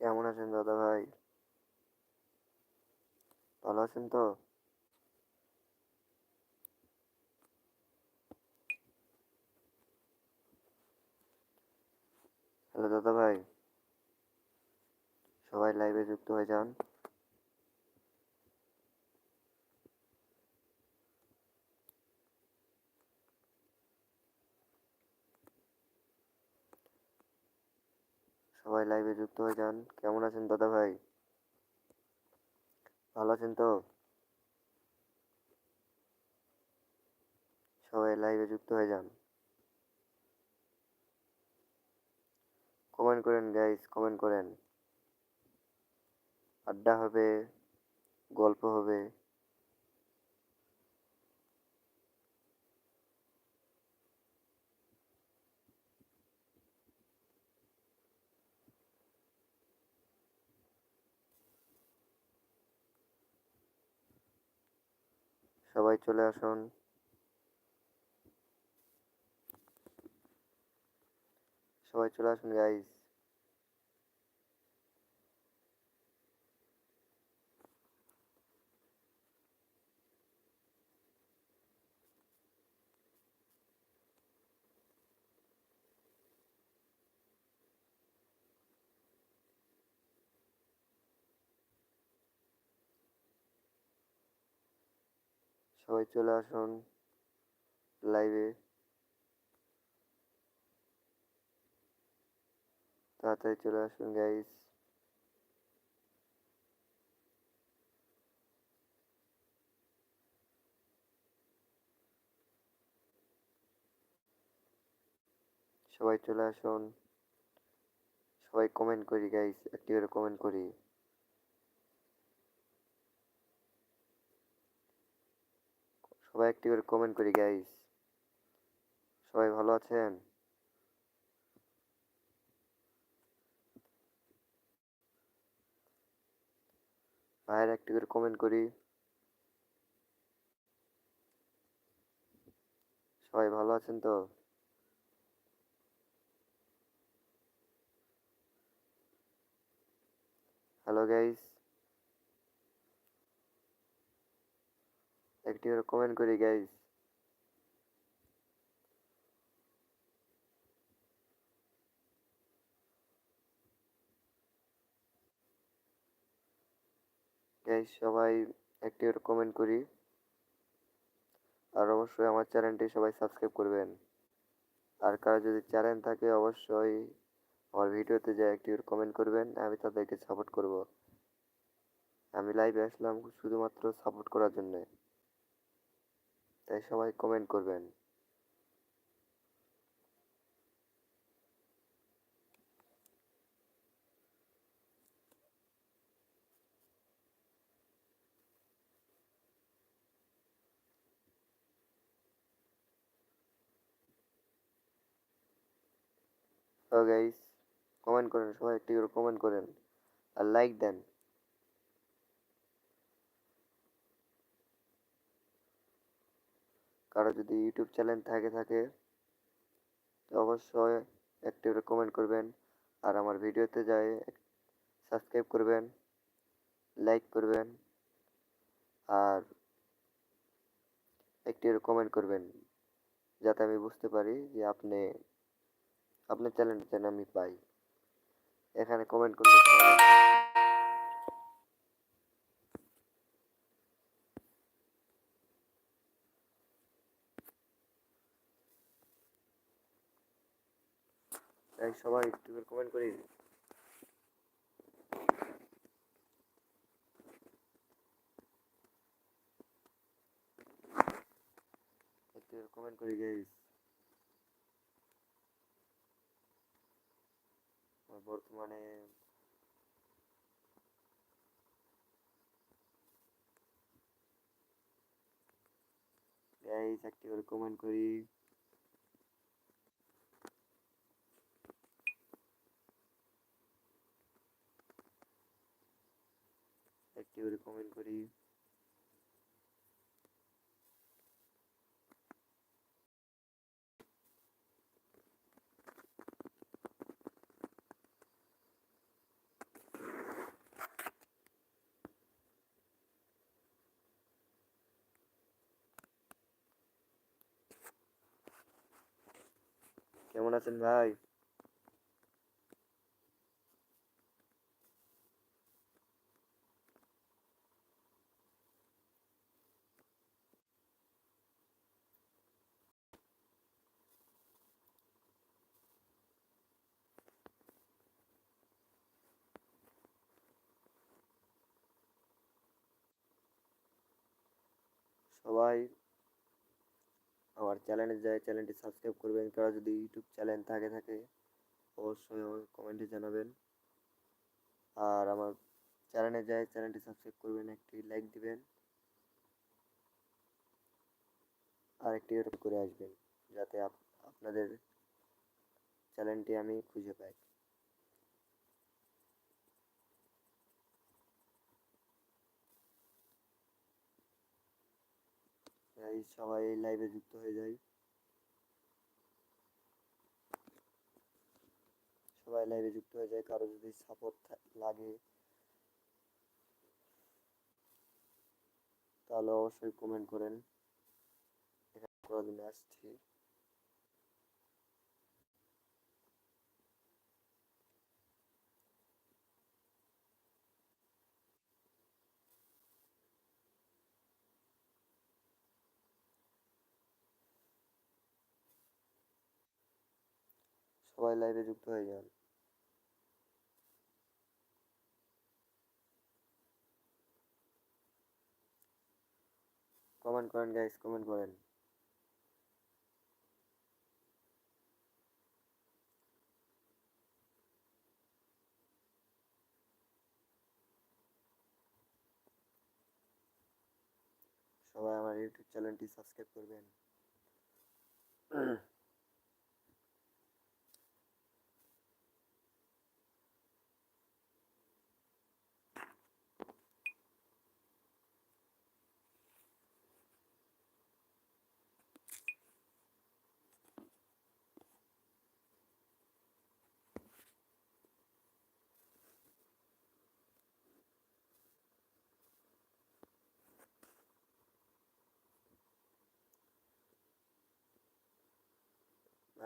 কেমন আছেন দাদা ভাই? ভালো আছেন তো? হ্যালো দাদা ভাই। সবাই লাইভে যুক্ত হয়ে যান। সবাই লাইভে যুক্ত হয়ে যান। কেমন আছেন দাদা ভাই? ভালো আছেন তো? সবাই লাইভে যুক্ত হয়ে যান। কমেন্ট করেন গাইস কমেন্ট করেন। আড্ডা হবে, গল্প হবে। সবাই চলে আসুন। সবাই চলে আসুন গাইস সবাই চলে আসুন লাইভে তাড়াতাড়ি চলে আসুন গাইস সবাই চলে আসুন। সবাই কমেন্ট করি গাইস একটি করে কমেন্ট করি। সবাই একটি করে কমেন্ট করি গাইস সবাই ভালো আছেন? ভাইয়ের একটি করে কমেন্ট করি। সবাই ভালো আছেন তো? হ্যালো গাইস একটি করে কমেন্ট করি গাইস গাইস সবাই একটি করে কমেন্ট করি। আর অবশ্যই আমার চ্যানেলটি সবাই সাবস্ক্রাইব করবেন। আর কারও যদি চ্যানেল থাকে, অবশ্যই আমার ভিডিওতে যা একটি কমেন্ট করবেন, আমি তাদেরকে সাপোর্ট করব। আমি লাইভে আসলাম শুধুমাত্র সাপোর্ট করার জন্যে। তাই সবাই কমেন্ট করবেন। গাইস কমেন্ট করেন, সবাই একটি করে কমেন্ট করেন। আর লাইক দেন। কারও যদি ইউটিউব চ্যানেল থাকে থাকে, তো অবশ্যই একটি করে কমেন্ট করবেন। আর আমার ভিডিওতে যাই সাবস্ক্রাইব করবেন লাইক করবেন, আর একটি করে কমেন্ট করবেন, যাতে আমি বুঝতে পারি যে আপনি, আপনার চ্যানেলটা যেন আমি পাই। এখানে কমেন্ট করলে তাই সবাই একটু করে কমেন্ট করি একটু কমেন্ট করি গাইস বর্তমানে গাইস একটি করে কমেন্ট করি। কি করে করি? কেমন আছেন ভাই? সবাই আমার চ্যানেলে যায় চ্যানেলটি সাবস্ক্রাইব করবেন। কারও যদি ইউটিউব চ্যানেল থাকে থাকে, অবশ্যই আমাকে কমেন্টে জানাবেন। আর আমার চ্যানেলে যায় চ্যানেলটি সাবস্ক্রাইব করবেন, একটি লাইক দিবেন, আর একটি করে আসবেন, যাতে আপ- আপনাদের চ্যানেলটি আমি খুঁজে পাই। সবাই এই লাইভে যুক্ত হয়ে যায় সবাই লাইভে যুক্ত হয়ে যায় কারও যদি সাপোর্ট লাগে। তাহলে অবশ্যই কমেন্ট করেন। এখানে কোনোদিন আসছি। সবাই লাইভে যুক্ত হয়ে যান। কমেন্ট করেন গাইস কমেন্ট করেন। সবাই আমার ইউটিউব চ্যানেলটি সাবস্ক্রাইব করবেন।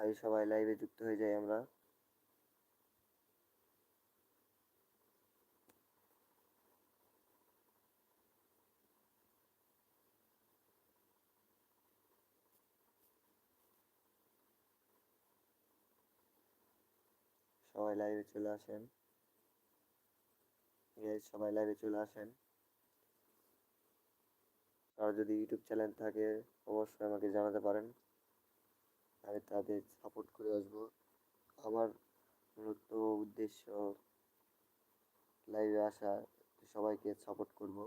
ভাই সবাই লাইভে যুক্ত হয়ে যাই আমরা। সবাই লাইভে চলে আসেন। সবাই লাইভে চলে আসেন। আর যদি ইউটিউব চ্যানেল থাকে, অবশ্যই আমাকে জানাতে পারেন। আমি তাদের সাপোর্ট করে আসব। আমার মূলত উদ্দেশ্য লাইভে আসা, সবাইকে সাপোর্ট করব।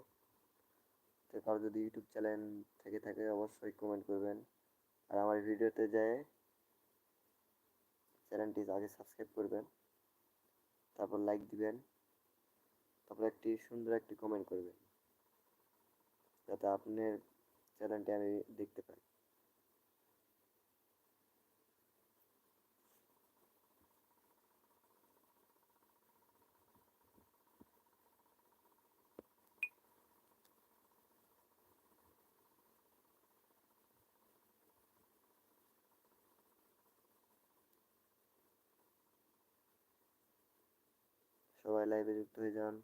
তো কারও যদি ইউটিউব চ্যানেল থেকে থাকে, অবশ্যই কমেন্ট করবেন। আর আমার ভিডিওতে যায় চ্যানেলটি আগে সাবস্ক্রাইব করবেন। তারপর লাইক দিবেন। তারপর একটি সুন্দর একটি কমেন্ট করবেন। যাতে আপনার চ্যানেলটি আমি দেখতে পাই। সবাই লাইভে যুক্ত হয়ে যান।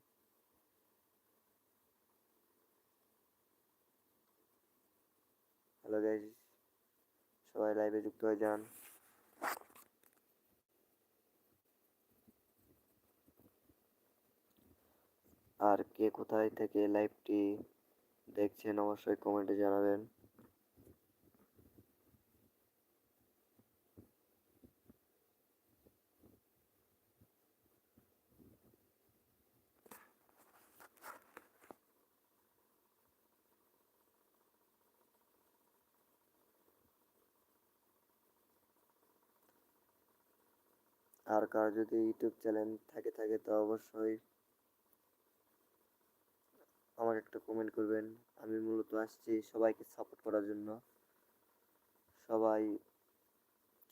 হ্যালো গাইজ সবাই লাইভে যুক্ত হয়ে যান। আর কে কোথায় থেকে লাইভটি দেখছেন অবশ্যই কমেন্টে জানাবেন। আর কার যদি ইউটিউব চ্যানেল থাকে থাকে, তো অবশ্যই আমাকে একটা কমেন্ট করবেন। আমি মূলত আসছি সবাইকে সাপোর্ট করার জন্য। সবাই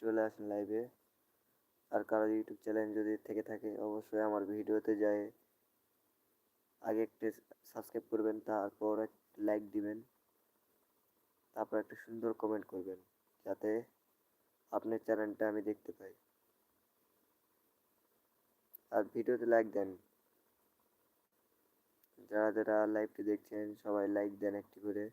চলে আসেন লাইভে আর কারও ইউটিউব চ্যানেল যদি থেকে, থাকে, অবশ্যই আমার ভিডিওতে যায়। আগে একটু সাবস্ক্রাইব করবেন, তারপর একটা লাইক দিবেন। তারপর একটা সুন্দর কমেন্ট করবেন, যাতে আপনার চ্যানেলটা আমি দেখতে পাই। আর ভিডিওতে লাইক দেন। যারা যারা লাইভটি দেখছেন সবাই লাইক দেন একটি করে।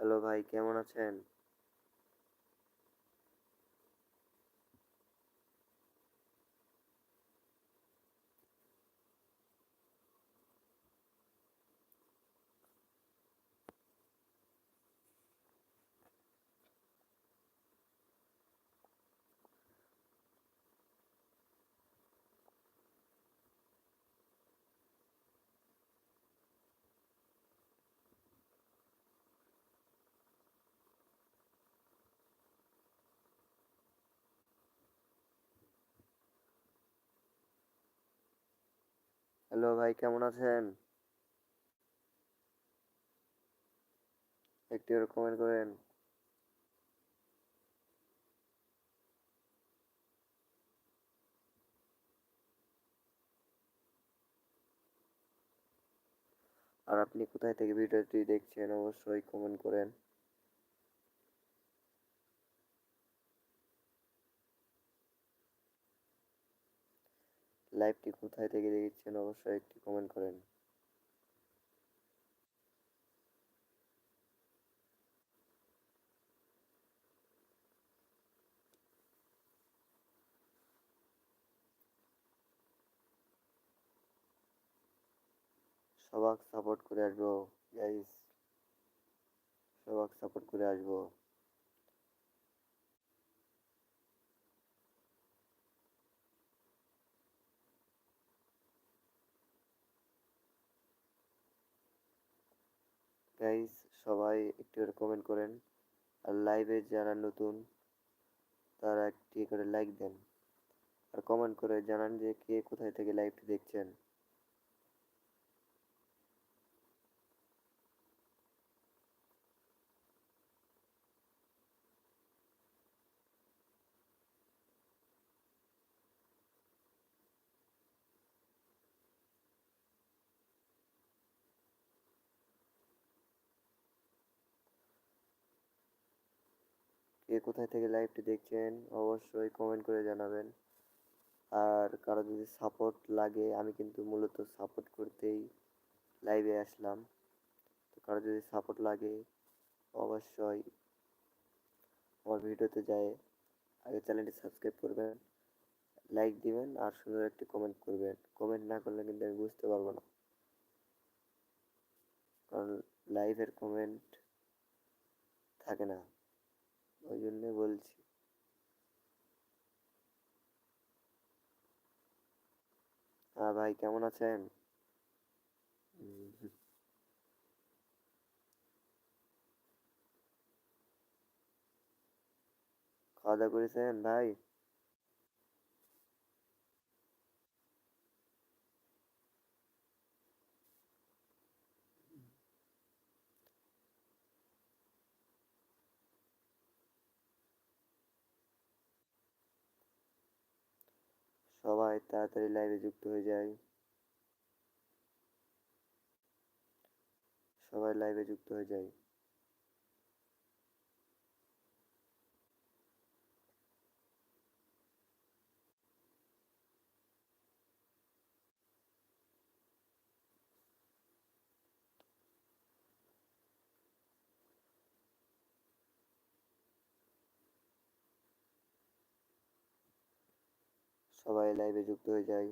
হ্যালো ভাই কেমন আছেন? হ্যালো ভাই, কেমন আছেন? একটু কমেন্ট করেন। আর আপনি কোথায় থেকে ভিডিওটি দেখছেন, অবশ্যই কমেন্ট করেন। লাইভটি কোথায় থেকে দেখছেন অবশ্যই একটি কমেন্ট করেন। সবাক সাপোর্ট করে আসব গাইস সবাক সাপোর্ট করে আসব। গাইস সবাই একটু করে কমেন্ট করেন। আর লাইভে যারা নতুন, তারা একটি করে লাইক দেন। আর কমেন্ট করে জানান যে কে কোথায় থেকে লাইভটি দেখছেন। কে কোথায় থেকে লাইভটি দেখছেন, অবশ্যই কমেন্ট করে জানাবেন। আর কারও যদি সাপোর্ট লাগে, আমি কিন্তু মূলত সাপোর্ট করতেই লাইভে আসলাম। তো কারও যদি সাপোর্ট লাগে, অবশ্যই আমার ভিডিওতে যায়, আগে চ্যানেলটি সাবস্ক্রাইব করবেন লাইক দিবেন, আর সুন্দর একটি কমেন্ট করবেন। কমেন্ট না করলে কিন্তু আমি বুঝতে পারব না। কারণ লাইভের কমেন্ট থাকে না। ওই জন্যে বলছি। হ্যাঁ ভাই কেমন আছেন? খাওয়া দাওয়া করেছেন ভাই? সবাই তাড়াতাড়ি লাইভে যুক্ত হয়ে যায়। সবাই লাইভে যুক্ত হয়ে যায়। সবাই লাইভে যুক্ত হয়ে যায়।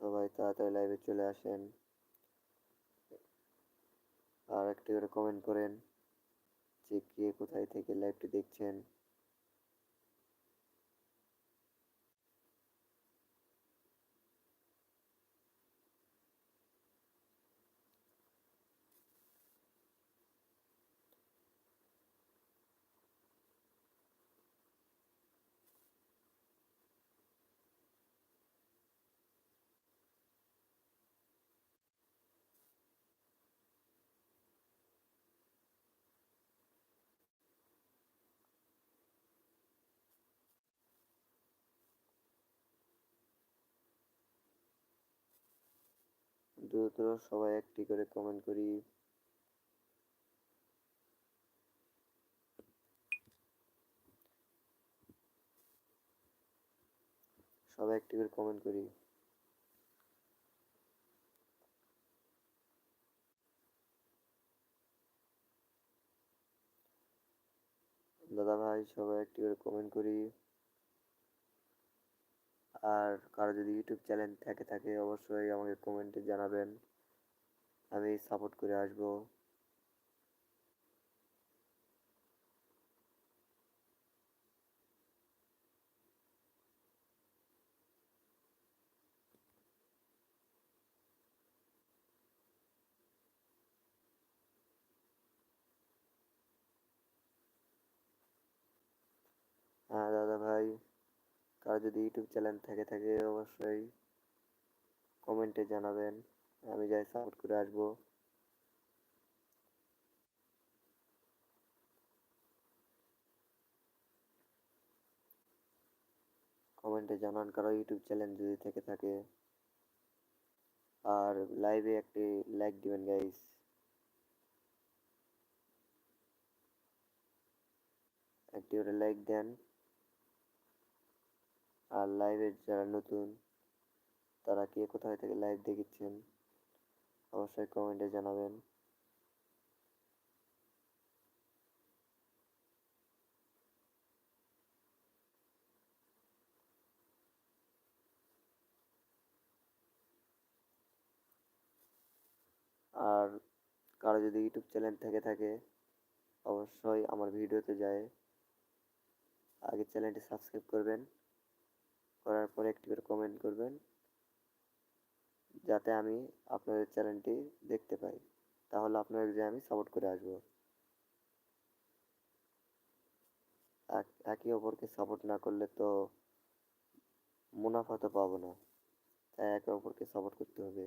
সবাই তাড়াতাড়ি লাইভে চলে আসেন। আর একটি করে কমেন্ট করেন যে কে কোথায় থেকে লাইভটি দেখছেন। দ্রুত সবাই একটি করে কমেন্ট করি। সবাই একটি করে কমেন্ট করি। দাদা ভাই, সবাই একটি করে কমেন্ট করি। আর কারও যদি ইউটিউব চ্যানেল থেকে থাকে, অবশ্যই আমাকে কমেন্টে জানাবেন। আমি সাপোর্ট করে আসব। হ্যাঁ দাদা। কারও যদি ইউটিউব চ্যানেল থেকে থাকে অবশ্যই কমেন্টে জানাবেন। আমি যাই সাপোর্ট করে আসব। কমেন্টে জানান কারও ইউটিউব চ্যানেল যদি থেকে থাকে। আর লাইভে একটি লাইক দিবেন গাইস একটি করে লাইক দেন। আর লাইভে যারা নতুন, তারা কে কোথায় থেকে লাইভ দেখেছেন, অবশ্যই কমেন্টে জানাবেন। আর কারও যদি ইউটিউব চ্যানেল থেকে থাকে, অবশ্যই আমার ভিডিওতে যায়। আগে চ্যানেলটি সাবস্ক্রাইব করবেন। করার পরে একটি করে কমেন্ট করবেন, যাতে আমি আপনাদের চ্যানেলটি দেখতে পাই। তাহলে আপনাদের আমি সাপোর্ট করে আসব। একে অপরকে সাপোর্ট না করলে তো মুনাফা তো পাবো না। তাই একে অপরকে সাপোর্ট করতে হবে।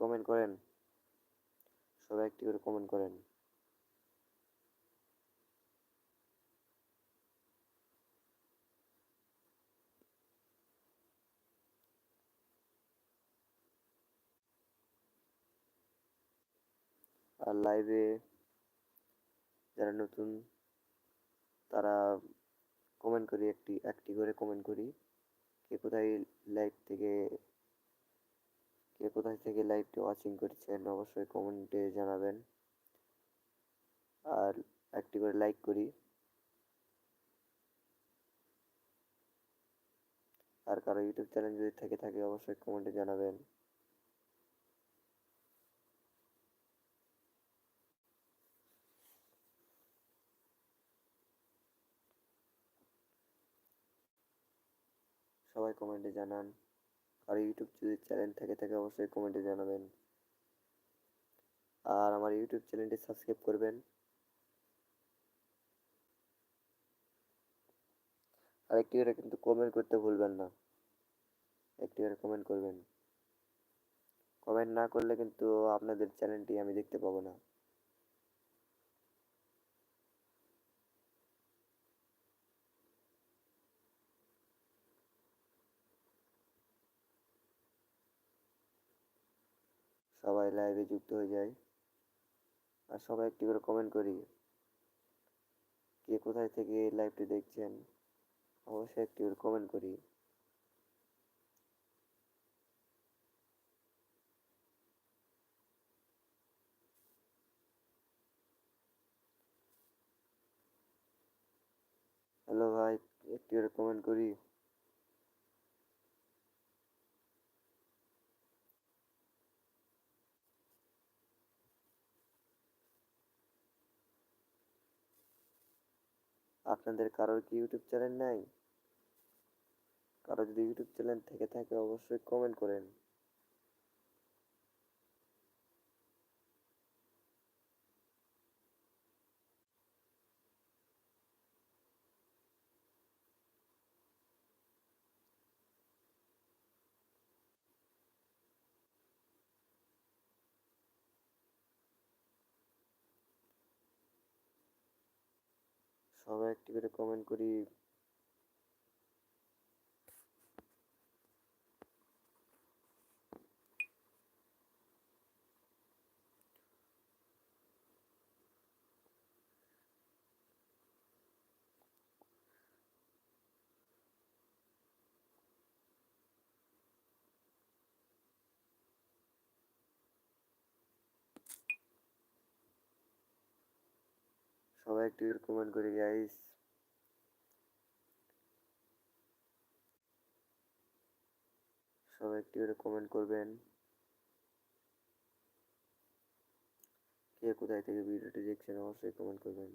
কমেন্ট করেন। সবাই একটি করে কমেন্ট করেন। আর লাইভে যারা নতুন, তারা কমেন্ট করি, একটি একটি করে কমেন্ট করি, কে কোথায় লাইভ থেকে, কে কোথায় থেকে লাইভটি ওয়াচিং করছেন, অবশ্যই কমেন্টে জানাবেন। আর একটি করে লাইক করি। আর কারও ইউটিউব চ্যানেল যদি থেকে থাকে, অবশ্যই কমেন্টে জানাবেন। সবাই কমেন্টে জানান। আর ইউটিউব যদি চ্যানেল থেকে থাকে, অবশ্যই কমেন্টে জানাবেন। আর আমার ইউটিউব চ্যানেলটি সাবস্ক্রাইব করবেন। আর একটি করে কিন্তু কমেন্ট করতে ভুলবেন না। একটি করে কমেন্ট করবেন। কমেন্ট না করলে কিন্তু আপনাদের চ্যানেলটি আমি দেখতে পাবো না। সবাই লাইভে যুক্ত হয়ে যায়। আর সবাই একটি করে কমেন্ট করি, কে কোথায় থেকে এই লাইভটি দেখছেন? অবশ্যই একটি করে কমেন্ট করি। হ্যালো ভাই, একটি করে কমেন্ট করি। আপনাদের কারোর কি ইউটিউব চ্যানেল নাই? কারও যদি ইউটিউব চ্যানেল থেকে থাকে, অবশ্যই কমেন্ট করেন। সবাই একটি করে কমেন্ট করি। সবাই একটু কমেন্ট করে গাইস সবাই একটু কমেন্ট করবেন। কে কোথায় থেকে ভিডিওটি দেখছেন, অবশ্যই কমেন্ট করবেন।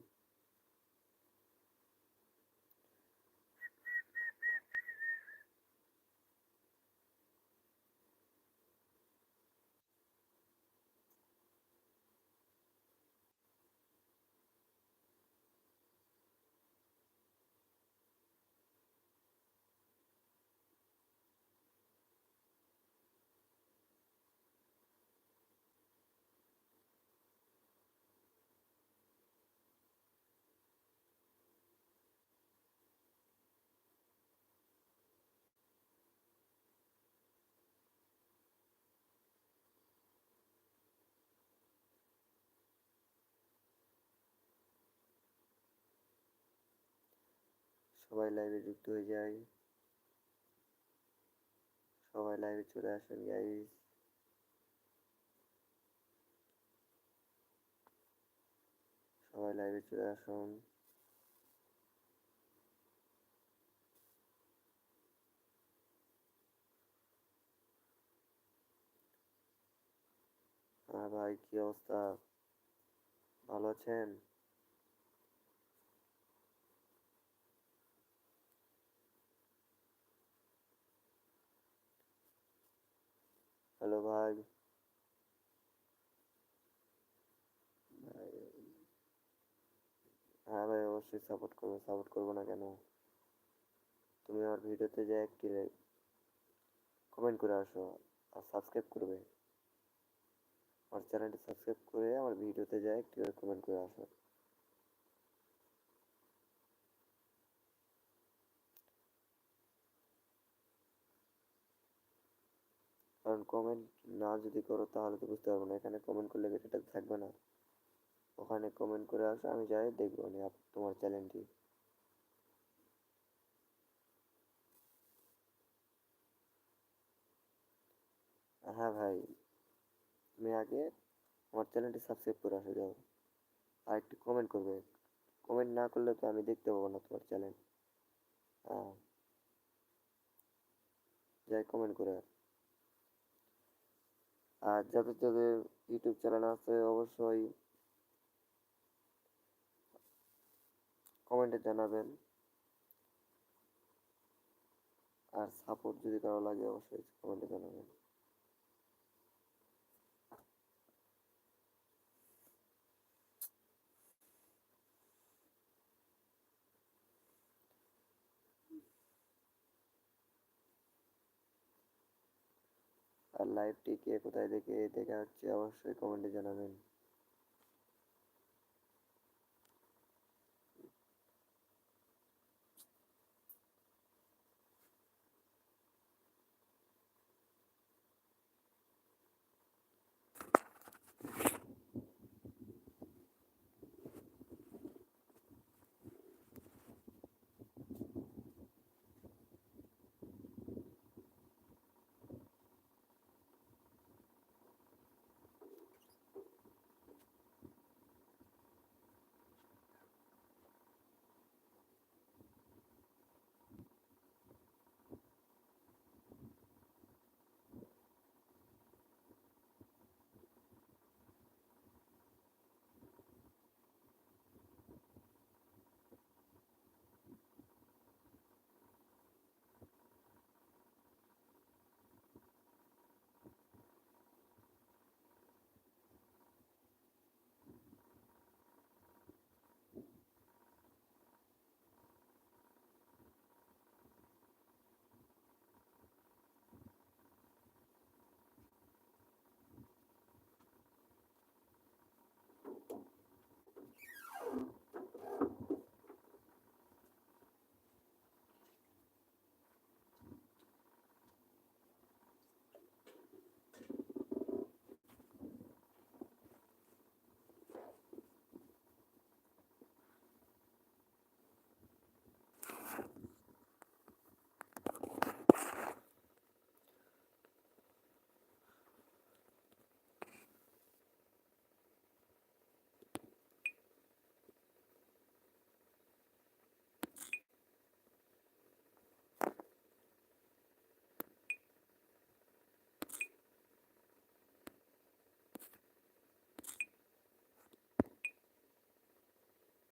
সবাই লাইভে যুক্ত হয়ে যায় সবাই লাইভে চলে আসেন গাইস সবাই লাইভে চলে আসুন। হ্যাঁ ভাই, কি অবস্থা? ভালো আছেন? হ্যালো ভাই। হ্যাঁ ভাই, অবশ্যই সাপোর্ট করব সাপোর্ট করব না কেন? তুমি আমার ভিডিওতে যে একটি কমেন্ট করে আসো আর সাবস্ক্রাইব করবে। আমার চ্যানেলটি সাবস্ক্রাইব করে আমার ভিডিওতে যায় একটি কমেন্ট করে আসো। কারণ কমেন্ট না যদি করো তাহলে তো বুঝতে পারব না। এখানে কমেন্ট করলে এটা থাকবে না। ওখানে কমেন্ট করে আসো, আমি যাই, দেখব নি তোমার চ্যানেলটি হ্যাঁ ভাই, তুমি আগে আমার চ্যানেলটি সাবস্ক্রাইব করে আসো, যাও। আর একটু কমেন্ট করবে। কমেন্ট না করলে তো আমি দেখতে পাবো না তোমার চ্যানেল হ্যাঁ যাই কমেন্ট করে। আর যাদের যাদের ইউটিউব চ্যানেল আছে, অবশ্যই কমেন্টে জানাবেন। আর সাপোর্ট যদি কারও লাগে, অবশ্যই কমেন্টে জানাবেন। লাইভটি কে কোথায় দেখে দেখা হচ্ছে অবশ্যই কমেন্টে জানাবেন।